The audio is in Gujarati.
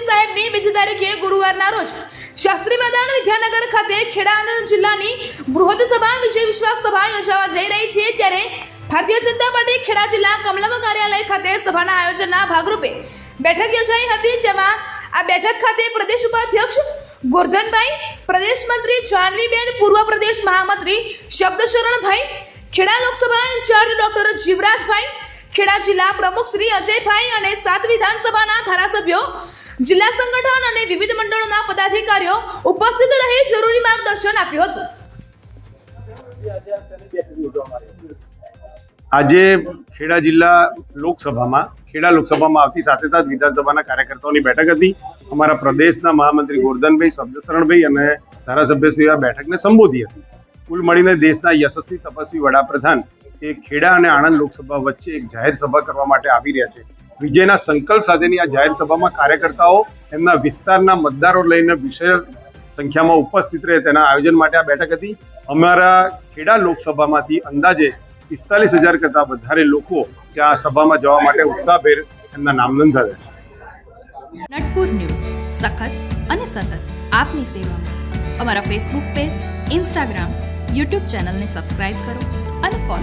મોદી સાહેબની બીજી તારીખે ગુરુવારના રોજ શાસ્ત્રી મેદાન વિદ્યાનગર ખાતે ખેડા જિલ્લાની બૃહદ સભા વિજય વિશ્વાસ સભા યોજાવા જઈ રહી છે. ત્યારે ભારતીય જનતા પાર્ટી ખેડા જિલ્લા કમલમ કાર્યાલય ખાતે સભાના આયોજનના ભાગરૂપે બેઠક યોજાઈ હતી, જેમાં આ બેઠક ખાતે પ્રદેશ ઉપાધ્યક્ષ ગોરધનભાઈ, પ્રદેશ મંત્રી જાનવીબેન, પૂર્વ પ્રદેશ મહામંત્રી Shabdsharanbhai, Kheda Lok Sabha in charge doctor Jivrajbhai, Kheda જિલ્લા પ્રમુખ શ્રી અજયભાઈ અને સાત વિધાનસભાના ધારાસભ્યો જિલ્લા સંગઠન અને વિવિધ મંડળોના પદાધિકારીઓ ઉપસ્થિત રહી જરૂરી માર્ગદર્શન આપ્યું હતું. આજે ખેડા જિલ્લા લોકસભામાં, ખેડા લોકસભામાં આવતી સાથે સાથે વિધાનસભાના કાર્યકર્તાઓની બેઠક હતી. અમારા પ્રદેશના મહામંત્રી ગોરધનભાઈ, શબ્દશરણભાઈ અને ધારાસભ્યશ્રી આ બેઠકને સંબોધી હતી. કુલ મળીને દેશના યશસ્વી તપસ્વી વડાપ્રધાન એ ખેડા અને આણંદ લોકસભા વચ્ચે એક જાહેર સભા કરવા માટે આવી રહ્યા છે. વિજયના સંકલ્પ સાથેની આ જાહેર સભામાં કાર્યકર્તાઓ એમના વિસ્તારના મતદારો લઈને વિશેષ સંખ્યામાં ઉપસ્થિત રહે તેના આયોજન માટે આ બેઠક હતી. અમારા ખેડા લોકસભામાંથી અંદાજે પિસ્તાલીસ હજાર કરતાં વધારે લોકો ત્યાં આ સભામાં જવા માટે ઉત્સાહભેર એમના નામ નોંધાવ્યા છે. નટપુર ન્યૂઝ. સખત અને સતત આપની સેવામાં. અમારા ફેસબુક પેજ ઇન્સ્ટાગ્રામ યુટ્યુબ ચેનલને સબસ્ક્રાઇબ કરો અને ફોલો